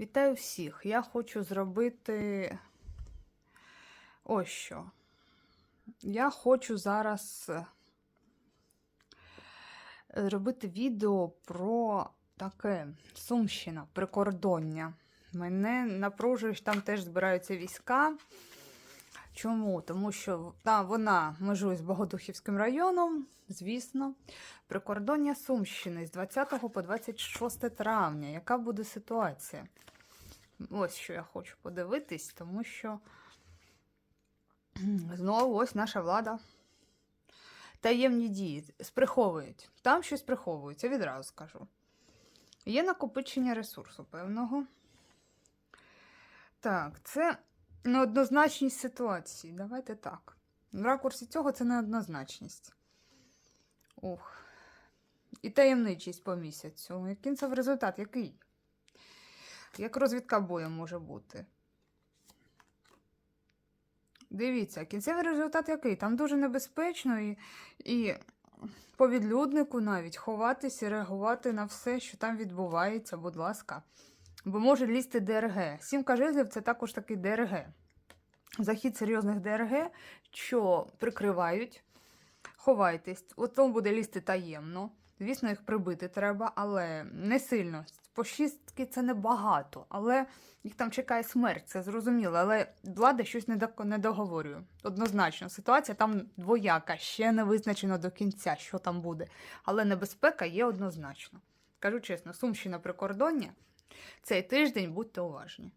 Вітаю всіх! Я хочу зробити ось що. Я хочу зараз е, зробити відео про таке Сумщина, прикордоння. Мене напружують, там теж збираються війська. Чому? Тому що та, вона межує з Богодухівським районом, звісно, прикордоння Сумщини з 20 по 26 травня. Яка буде ситуація? Ось що я хочу подивитись, тому що знову ось наша влада. Таємні дії сприховують. Там щось приховується, відразу скажу. Є накопичення ресурсу певного. Так, це неоднозначність ситуації. Давайте так. В ракурсі цього це неоднозначність. Ух. І таємничість по місяцю. Кінцевий результат який? Як розвідка бою може бути? Дивіться, кінцевий результат який? Там дуже небезпечно і, і по відлюднику навіть ховатись і реагувати на все, що там відбувається, будь ласка. Бо може лізти ДРГ. Сімка жезлів це також такий ДРГ. Захід серйозних ДРГ, що прикривають. Ховайтесь, от тому буде лізти таємно. Звісно, їх прибити треба, але не сильно. По шістки це небагато, але їх там чекає смерть, це зрозуміло. Але влада щось не договорює. Однозначно, ситуація там двояка, ще не визначено до кінця, що там буде. Але небезпека є однозначно. Кажу чесно, Сумщина прикордоння. Цей тиждень будьте уважні.